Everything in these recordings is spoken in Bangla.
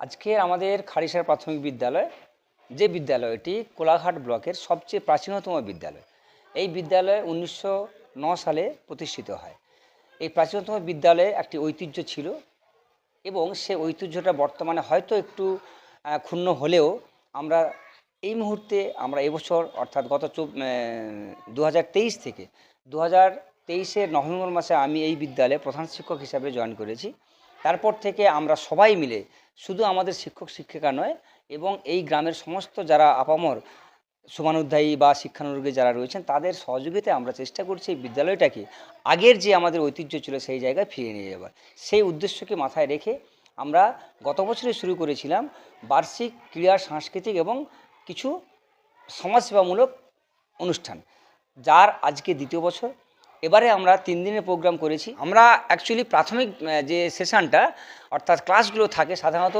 আজকে আমাদের খারিসার প্রাথমিক বিদ্যালয় যে বিদ্যালয়টি কোলাঘাট ব্লকের সবচেয়ে প্রাচীনতম বিদ্যালয়। এই বিদ্যালয় উনিশশো সালে প্রতিষ্ঠিত হয়। এই প্রাচীনতম বিদ্যালয়ে একটি ঐতিহ্য ছিল এবং সে ঐতিহ্যটা বর্তমানে হয়তো একটু ক্ষুণ্ণ হলেও আমরা এই মুহূর্তে আমরা এবছর অর্থাৎ গত দু হাজার তেইশ থেকে দু হাজার তেইশের নভেম্বর মাসে আমি এই বিদ্যালয়ে প্রধান শিক্ষক হিসাবে জয়েন করেছি। তারপর থেকে আমরা সবাই মিলে শুধু আমাদের শিক্ষক, শিক্ষিকা নয় এবং এই গ্রামের সমস্ত যারা আপামর শুভানুধ্যায়ী বা শিক্ষানুরোগী যারা রয়েছেন, তাদের সহযোগিতায় আমরা চেষ্টা করছি এই বিদ্যালয়টাকে আগের যে আমাদের ঐতিহ্য ছিল সেই জায়গায় ফিরিয়ে নিয়ে যাবার। সেই উদ্দেশ্যকে মাথায় রেখে আমরা গত বছরে শুরু করেছিলাম বার্ষিক ক্রীড়া, সাংস্কৃতিক এবং কিছু সমাজসেবামূলক অনুষ্ঠান, যার আজকে দ্বিতীয় বছর। এবারে আমরা তিন দিনের প্রোগ্রাম করেছি। আমরা অ্যাকচুয়ালি প্রাথমিক যে সেশনটা অর্থাৎ ক্লাসগুলো থাকে সাধারণত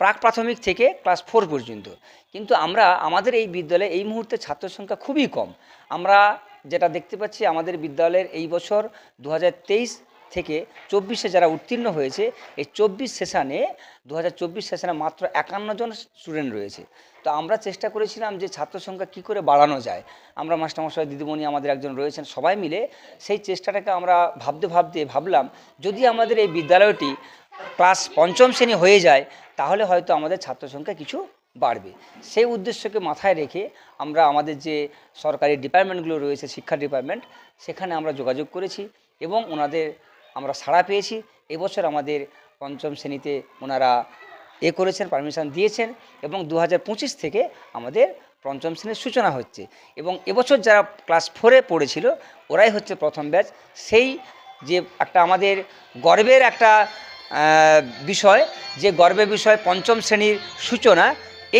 প্রাক প্রাথমিক থেকে ক্লাস ফোর পর্যন্ত। কিন্তু আমরা, আমাদের এই বিদ্যালয়ে এই মুহূর্তে ছাত্র সংখ্যা খুবই কম। আমরা যেটা দেখতে পাচ্ছি, আমাদের বিদ্যালয়ের এই বছর দু হাজার তেইশ থেকে চব্বিশে যারা উত্তীর্ণ হয়েছে, এই চব্বিশ সেশানে দু সেশনে মাত্র একান্ন জন স্টুডেন্ট রয়েছে। তো আমরা চেষ্টা করেছিলাম যে ছাত্র সংখ্যা কী করে বাড়ানো যায়। আমরা মাস্টারমশাই, দিদিমণি আমাদের একজন রয়েছেন, সবাই মিলে সেই চেষ্টাটাকে আমরা ভাবতে ভাবতে ভাবলাম, যদি আমাদের এই বিদ্যালয়টি ক্লাস পঞ্চম শ্রেণি হয়ে যায়, তাহলে হয়তো আমাদের ছাত্র সংখ্যা কিছু বাড়বে। সেই উদ্দেশ্যকে মাথায় রেখে আমরা আমাদের যে সরকারি ডিপার্টমেন্টগুলো রয়েছে, শিক্ষা ডিপার্টমেন্ট সেখানে আমরা যোগাযোগ করেছি এবং ওনাদের আমরা সাড়া পেয়েছি। এবছর আমাদের পঞ্চম শ্রেণীতে ওনারা এ করেছেন, পারমিশন দিয়েছেন এবং দু থেকে আমাদের পঞ্চম শ্রেণির সূচনা হচ্ছে এবং এবছর যারা ক্লাস ফোরে পড়েছিল, ওরাই হচ্ছে প্রথম ব্যাচ। সেই যে একটা আমাদের গর্বের একটা বিষয়, যে গর্বের বিষয় পঞ্চম শ্রেণির সূচনা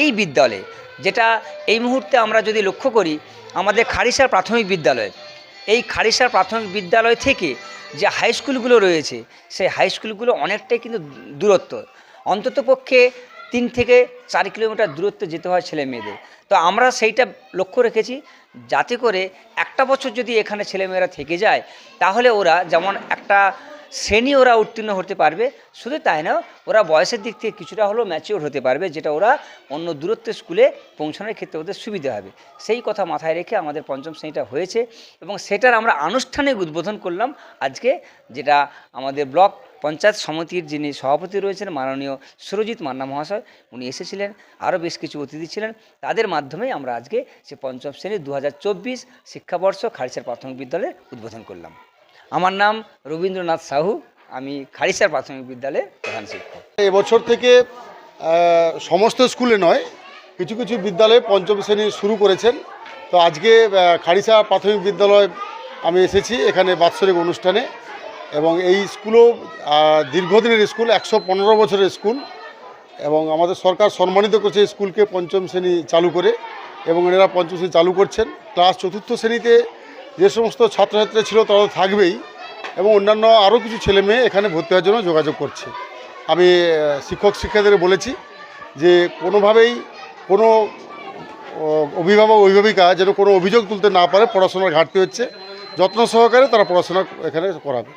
এই বিদ্যালয়ে, যেটা এই মুহূর্তে আমরা যদি লক্ষ্য করি, আমাদের খারিসার প্রাথমিক বিদ্যালয় এই খারিসার প্রাথমিক বিদ্যালয় থেকে যে হাই স্কুলগুলো রয়েছে, সেই হাই স্কুলগুলো অনেকটাই কিন্তু দূরত্ব। অন্তত পক্ষে তিন থেকে চার কিলোমিটার দূরত্বে যেতে হয় ছেলে মেয়েদের। তো আমরা সেইটা লক্ষ্য রেখেছি, যাতে করে একটা বছর যদি এখানে ছেলেমেয়েরা থেকে যায়, তাহলে ওরা যেমন একটা শ্রেণি ওরা উত্তীর্ণ হতে পারবে। শুধু তাই না, ওরা বয়সের দিক থেকে কিছুটা হলেও ম্যাচিওর হতে পারবে, যেটা ওরা অন্য দূরত্বের স্কুলে পৌঁছানোর ক্ষেত্রে ওদের সুবিধা হবে। সেই কথা মাথায় রেখে আমাদের পঞ্চম শ্রেণীটা হয়েছে এবং সেটার আমরা আনুষ্ঠানিক উদ্বোধন করলাম আজকে, যেটা আমাদের ব্লক পঞ্চায়েত সমিতির যিনি সভাপতি রয়েছেন মাননীয় সুরজিৎ মান্না মহাশয়, উনি এসেছিলেন। আরও বেশ কিছু অতিথি ছিলেন। তাদের মাধ্যমে আমরা আজকে সে পঞ্চম শ্রেণি দু হাজার চব্বিশ শিক্ষাবর্ষ খারিসার প্রাথমিক বিদ্যালয়ের উদ্বোধন করলাম। আমার নাম রবীন্দ্রনাথ সাহু, আমি খারিসার প্রাথমিক বিদ্যালয়ের প্রধান শিক্ষক। এবছর থেকে সমস্ত স্কুলে নয়, কিছু কিছু বিদ্যালয়ে পঞ্চম শ্রেণি শুরু করেছেন। তো আজকে খারিসা প্রাথমিক বিদ্যালয় আমি এসেছি এখানে বাৎসরিক অনুষ্ঠানে এবং এই স্কুলও দীর্ঘদিনের স্কুল, একশো পনেরো বছরের স্কুল এবং আমাদের সরকার সম্মানিত করছে স্কুলকে পঞ্চম শ্রেণি চালু করে এবং এনারা পঞ্চম শ্রেণি চালু করছেন। ক্লাস চতুর্থ শ্রেণীতে যে সমস্ত ছাত্রছাত্রী ছিল তারা থাকবেই এবং অন্যান্য আরও কিছু ছেলে মেয়ে এখানে ভর্তি হওয়ার জন্য যোগাযোগ করছে। আমি শিক্ষক শিক্ষাদের বলেছি যে কোনোভাবেই কোনো অভিভাবক অভিভাবিকা যেন কোনো অভিযোগ তুলতে না পারে, পড়াশোনার ঘাটতি হচ্ছে। যত্ন সহকারে তারা পড়াশোনা এখানে করাবে।